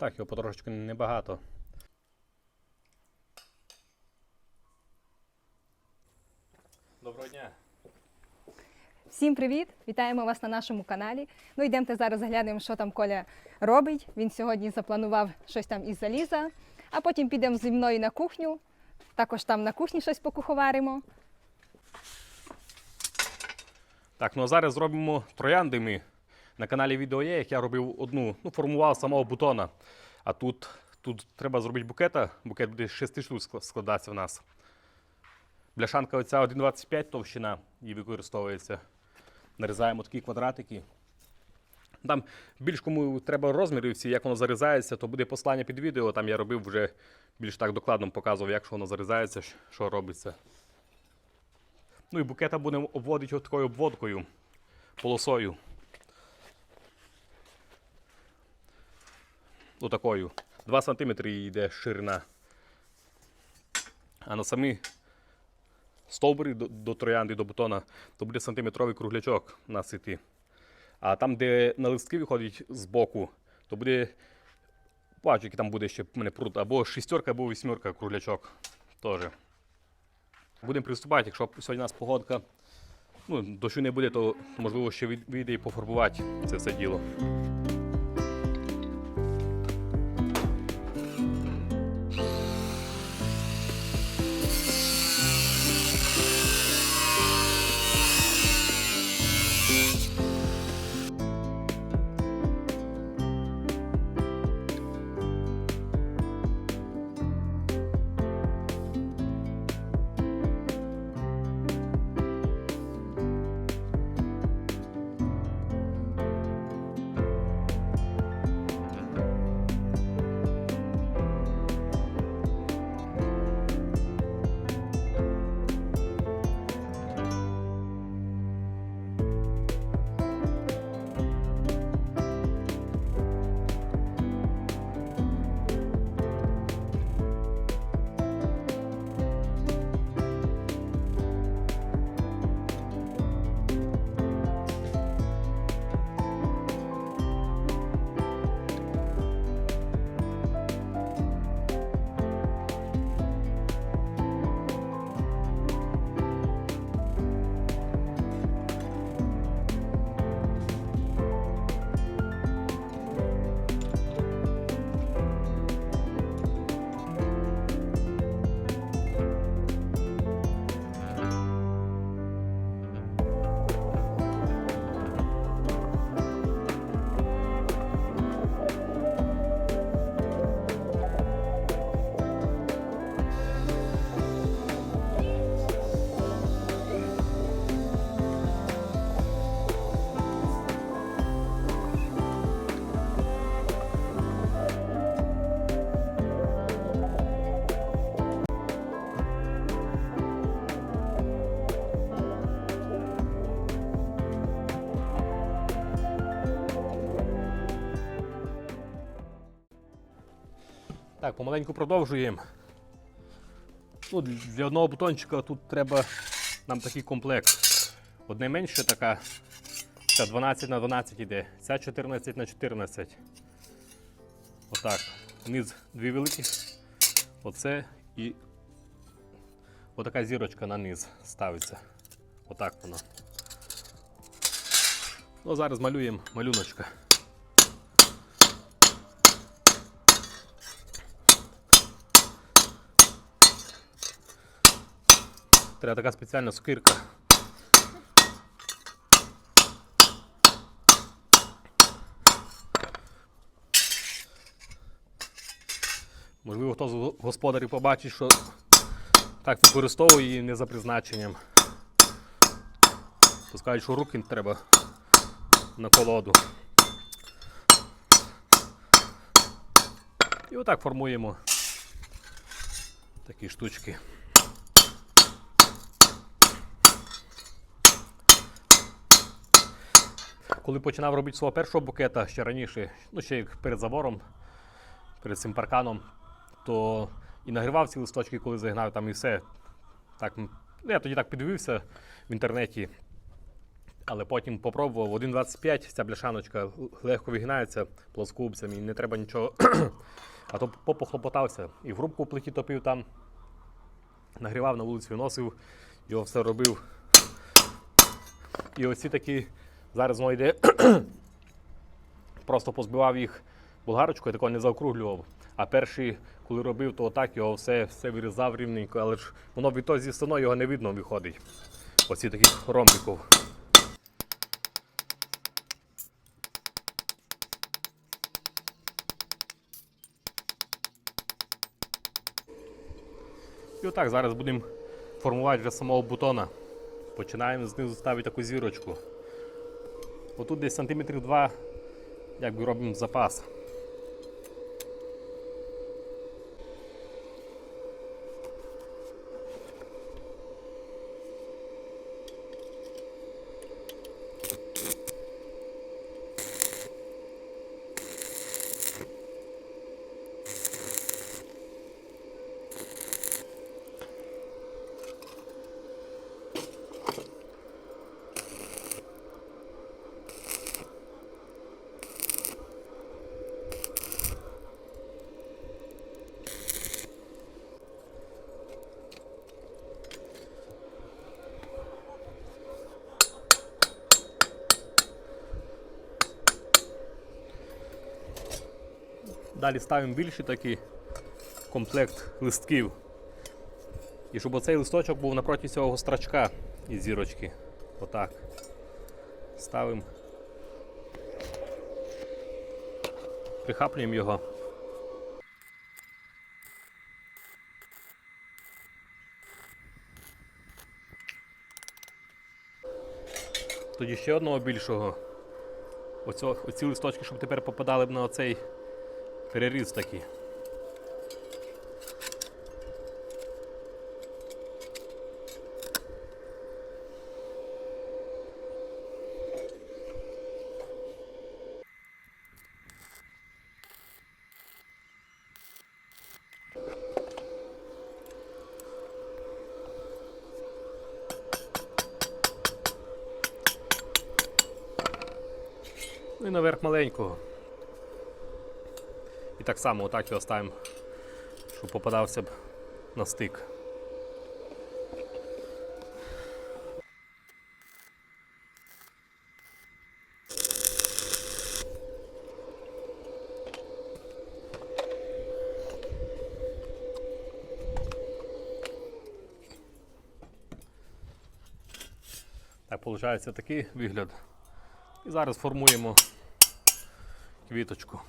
Так, його потрошечку небагато. Доброго дня. Всім привіт! Вітаємо вас на нашому каналі. Ну йдемте зараз глянемо, що там Коля робить. Він сьогодні запланував щось там із заліза, а потім підемо зі мною на кухню. Також там на кухні щось покуховаримо. Так, ну а зараз зробимо троянди ми. На каналі відео є, як я робив одну, ну, формував самого бутона. А тут, тут треба зробити букета. Букет буде 6 штук ск- складатися в нас. Бляшанка оця 1,25 товщина і використовується. Нарізаємо такі квадратики. Там більш кому треба розмірів всі, як воно зарізається, то буде послання під відео. Там я робив вже більш так докладно показував, як що воно зарізається, що робиться. Ну і букета будемо обводити такою обводкою, полосою. Отакою. 2 см йде ширина. А на самі стовбури до, до троянди, до бутона, то буде сантиметровий круглячок у нас іти. А там, де на листки виходить з боку, то буде. Бачу, який там буде ще мене прут, або шістерка, або вісьмерка круглячок. Теж. Будемо приступати, якщо сьогодні у нас погодка. Ну, дощу не буде, то можливо ще вийде і пофарбувати це все діло. Так, помаленьку продовжуємо. Ну, для одного бутончика тут треба нам такий комплект. Одне менше така. Ця 12 на 12 іде, ця 14 на 14. Отак. Низ дві великі. Оце і отака зірочка на низ ставиться. Отак воно. Ну, зараз малюємо малюночка. Треба така спеціальна сокирка. Можливо, хто з господарів побачить, що так використовує її не за призначенням. То скажуть, що руки треба на колоду. І отак формуємо такі штучки. Коли починав робити свого першого букета ще раніше, ну ще як перед забором, перед цим парканом, то і нагрівав ці листочки, коли загнав там і все. Так, ну, я тоді так піддивився в інтернеті. Але потім попробував 1,25 ця бляшаночка легко вигинається плоскогубцями, і не треба нічого. а то попохлопотався. І в рубку в плиті топив там, нагрівав на вулиці, виносив, його все робив. І оці такі зараз воно йде. Просто позбивав їх болгарочкою, такого не заокруглював. А перший, коли робив, то отак його все, все вирізав рівненько, але ж воно від того зі стіною його не видно виходить. Оці такі ромбиків. І отак зараз будемо формувати вже самого бутона. Починаємо знизу ставити таку зірочку. Отут десь сантиметрів два, якби робимо запас. Далі ставимо більший такий комплект листків. І щоб оцей листочок був напроти цього гострачка із зірочки. Отак. Ставимо. Прихаплюємо його. Тоді ще одного більшого. Оцього, оці листочки, щоб тепер попадали б на оцей переріз такий. Ну і наверх маленького. Так само отак його ставимо, щоб попадався б на стик. Так, виходить такий вигляд. І зараз формуємо квіточку.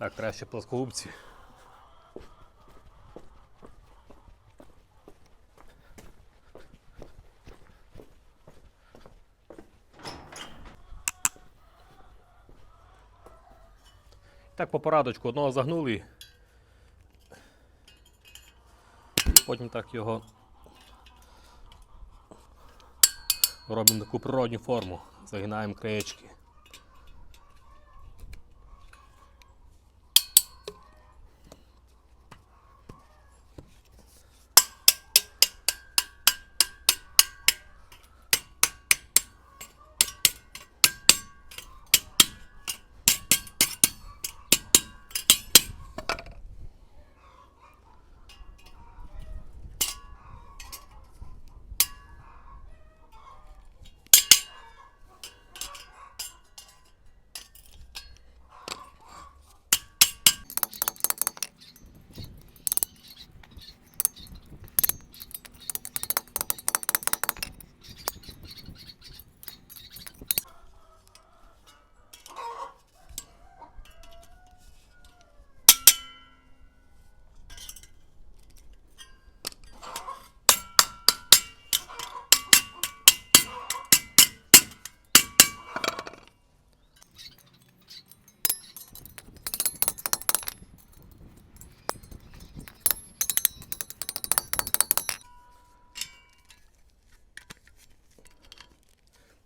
Так, краще плоскогубці. Так, по порадочку одного загнули. Потім так його робимо таку природню форму, загинаємо краєчки.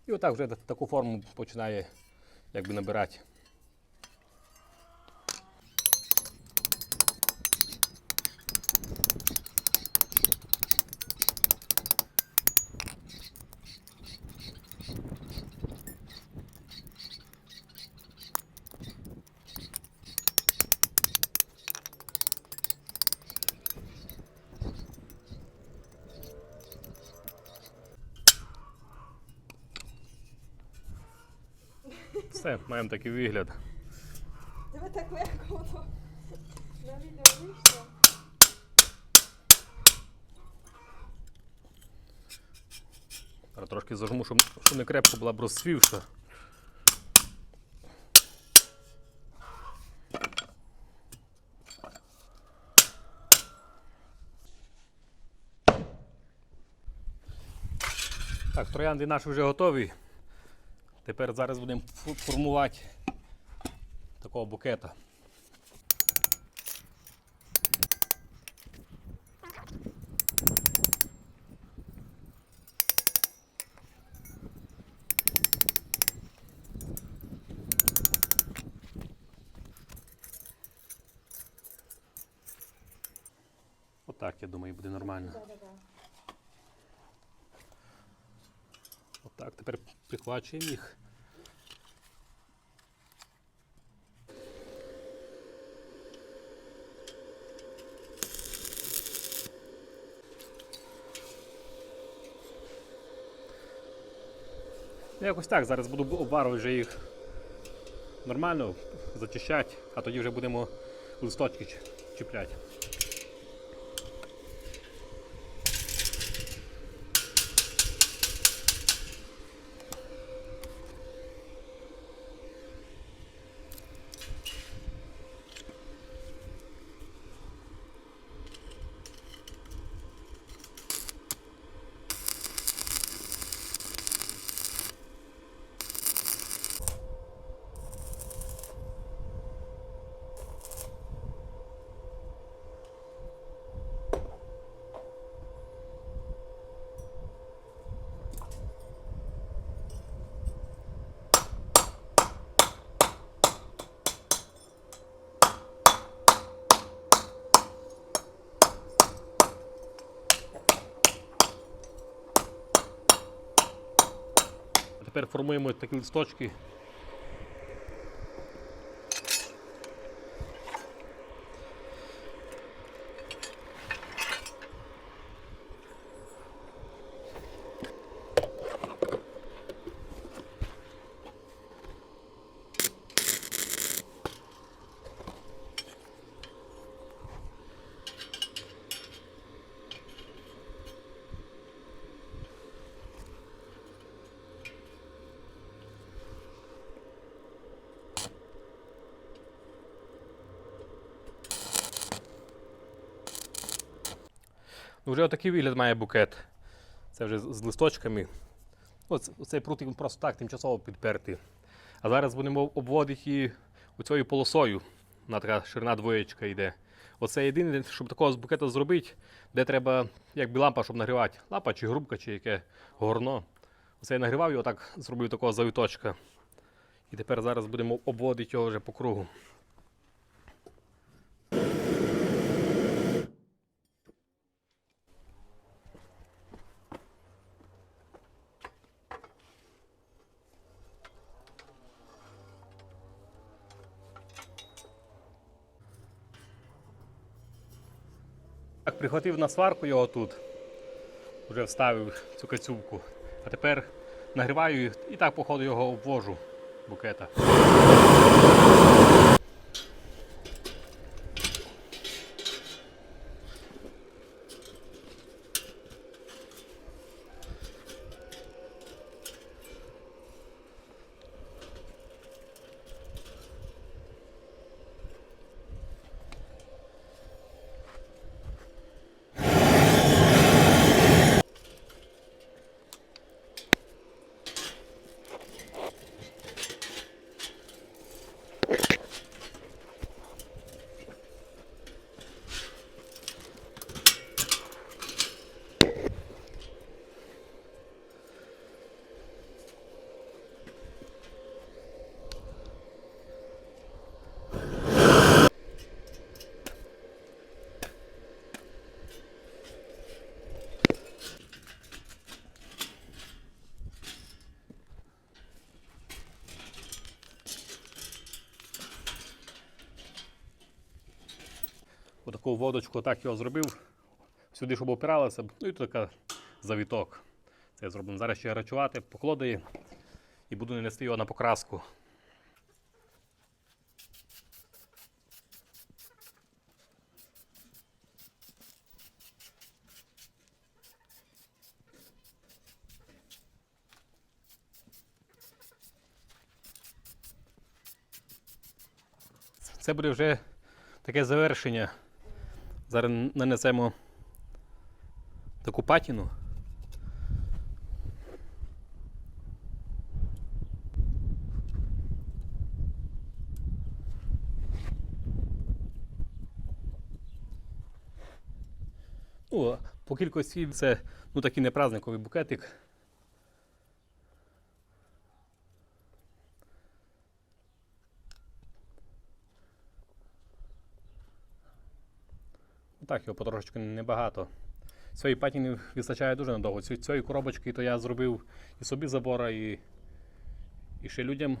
І отак вже таку форму починає якби набирати. Все, маємо такий вигляд. Тебе так легко воно на відео вийшло. Зараз трошки зажму, щоб, не крепко була б розсвівша. Так, троянди наші вже готові. Тепер зараз будемо формувати такого букета. Отак, я думаю, буде нормально. Отак, тепер прихвачуємо їх. Ну, Якось так, зараз буду обварувати вже їх нормально, зачищати, а тоді вже будемо листочки чіпляти. А Тепер формуємо такі листочки. Вже отакий вигляд має букет. Це вже з листочками. Оцей прутик він просто так тимчасово підпертий. А зараз будемо обводити її полосою. Вона така ширина двоєчка йде. Оце єдине, щоб такого з букета зробити, де треба якби лампа, щоб нагрівати. Лампа чи грубка, чи яке горно. Оце я нагрівав його так, зробив такого завиточка. І тепер зараз будемо обводити його вже по кругу. Так, прихватив на сварку його тут. Вже вставив цю кацюбку. А тепер нагріваю і так, походу, його обвожу букета. Отаку водочку так його зробив. Сюди, щоб опиралося, ну і тут така завіток. Це зробимо. Зараз ще гарячувати, покладу і буду нести його на покраску. Це буде вже таке завершення. Зараз нанесемо таку патіну. Ну, по кількості це ну, такий не праздниковий букетик. Так, його потрошечку небагато. Цієї патіни вистачає дуже надовго. Цієї коробочки то я зробив і собі забора, і, і ще людям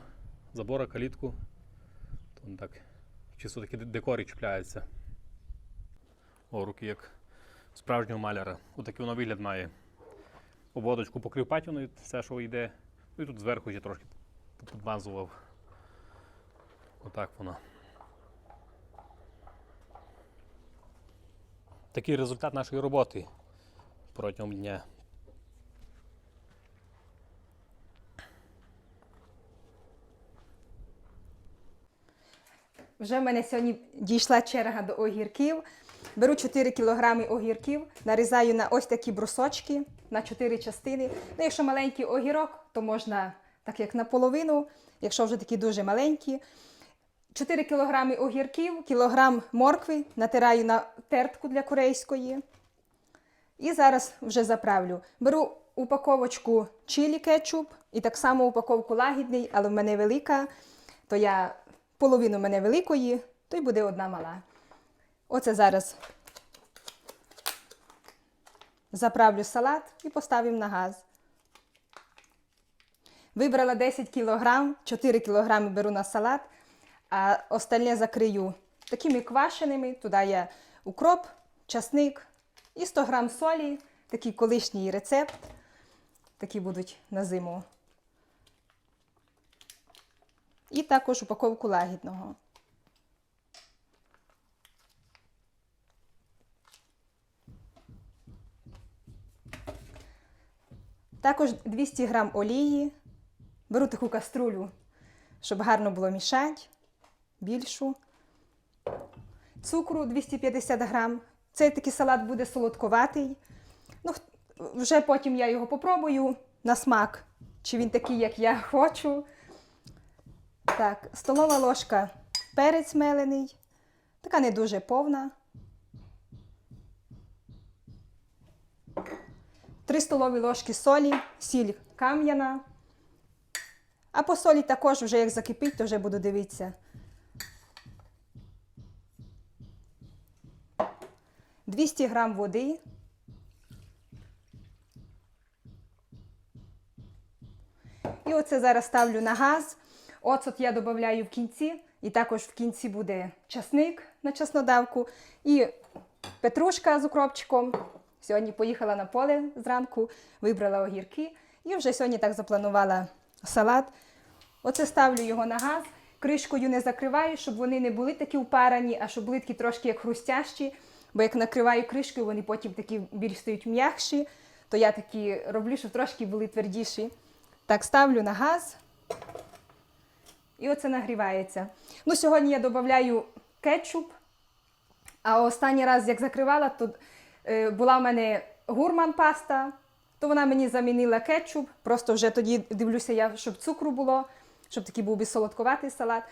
забора, калітку. То ну, так, чисто такі де- декори чіпляються. О, руки як справжнього маляра. Отакий воно вигляд має. Обводочку покрив патіною, все, що йде. Ну і тут зверху ще трошки підмазував. Отак воно. Такий результат нашої роботи протягом дня. Вже в мене сьогодні дійшла черга до огірків. Беру 4 кг огірків, нарізаю на ось такі брусочки на 4 частини. Ну, якщо маленький огірок, то можна так як наполовину, якщо вже такі дуже маленькі. 4 кг огірків, кілограм моркви натираю на тертку для корейської. І зараз вже заправлю. Беру упаковочку чилі кетчуп і так само упаковку лагідний, але в мене велика, то я половину мене великої, то й буде одна мала. Оце зараз заправлю салат і поставимо на газ. Вибрала 10 кг, 4 кг беру на салат, а остальне закрию такими квашеними. Туди я укроп, часник і 100 г солі, такий колишній рецепт. Такі будуть на зиму. І також упаковку лагідного. Також 200 грам олії. Беру таку каструлю, щоб гарно було мішати, більшу. Цукру 250 грам. Цей такий салат буде солодковатий. Ну, вже потім я його попробую на смак, чи він такий, як я хочу. Так, столова ложка перець мелений, така не дуже повна. 3 столові ложки солі, сіль кам'яна. А по солі також вже як закипить, то вже буду дивитися. Двісті грам води. І оце зараз ставлю на газ. Оцет я додаю в кінці, і також в кінці буде часник на чеснодавку і петрушка з укропчиком. Сьогодні поїхала на поле зранку, вибрала огірки і вже сьогодні так запланувала салат. Оце ставлю його на газ, кришкою не закриваю, щоб вони не були такі упарані, а щоб були такі трошки як хрустящі. Бо як накриваю кришкою, вони потім такі більш стають м'якші, то я такі роблю, щоб трошки були твердіші. Так, ставлю на газ. І оце нагрівається. Ну, сьогодні я додаю кетчуп. А останній раз, як закривала, то е, була в мене гурман паста, то вона мені замінила кетчуп. Просто вже тоді дивлюся, я, щоб цукру було, щоб такий був би солодковатий салат.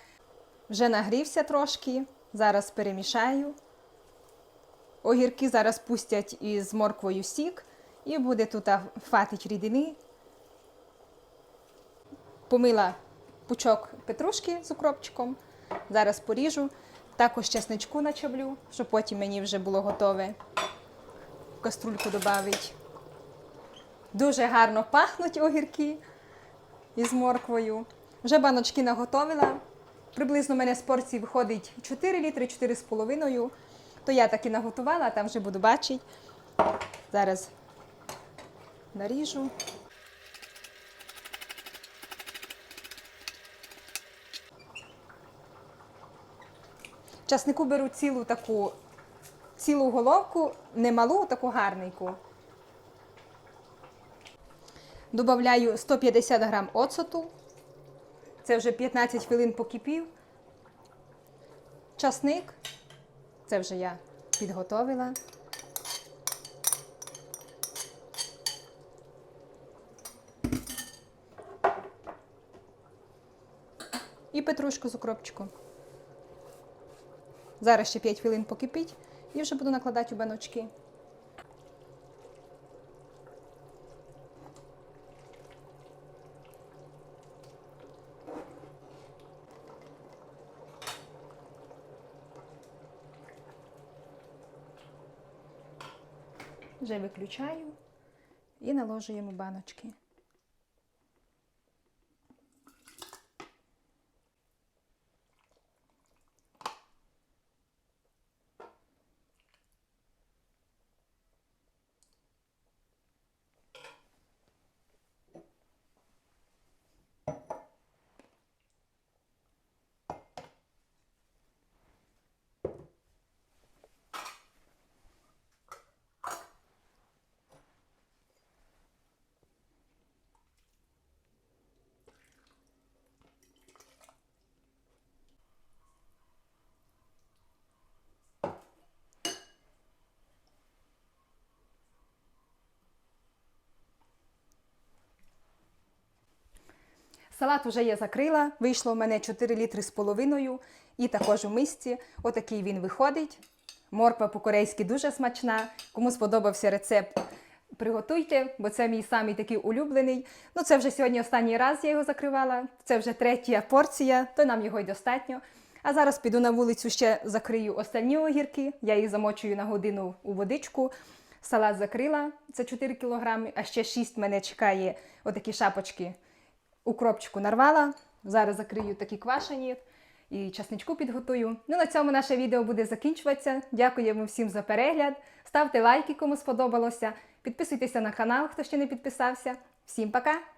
Вже нагрівся трошки. Зараз перемішаю. Огірки зараз пустять із морквою сік, і буде тут а, фатить рідини. Помила пучок петрушки з укропчиком. Зараз поріжу. Також чесничку начаблю, щоб потім мені вже було готове. В каструльку додати. Дуже гарно пахнуть огірки із морквою. Вже баночки наготовила. Приблизно в мене з порції виходить 4 літри, 4,5. То я так і наготувала, там вже буду бачити. Зараз наріжу. Часнику беру цілу таку, цілу головку, не малу, таку гарненьку. Добавляю 150 грам оцету. Це вже 15 хвилин покипів. Часник. Це вже я підготовила. І петрушку з укропчиком. Зараз ще 5 хвилин покипить і вже буду накладати у баночки. Вже виключаю і наложуємо баночки. Салат вже я закрила. Вийшло у мене 4 літри з половиною і також у мисці. Отакий він виходить. Морква по-корейськи дуже смачна. Кому сподобався рецепт, приготуйте, бо це мій самий такий улюблений. Ну, це вже сьогодні останній раз я його закривала. Це вже третя порція, то нам його й достатньо. А зараз піду на вулицю ще закрию останні огірки. Я їх замочую на годину у водичку. Салат закрила, це 4 кілограми, а ще 6 мене чекає отакі шапочки укропчику нарвала. Зараз закрию такі квашені і часничку підготую. Ну, на цьому наше відео буде закінчуватися. Дякуємо всім за перегляд. Ставте лайки, кому сподобалося. Підписуйтеся на канал, хто ще не підписався. Всім пока!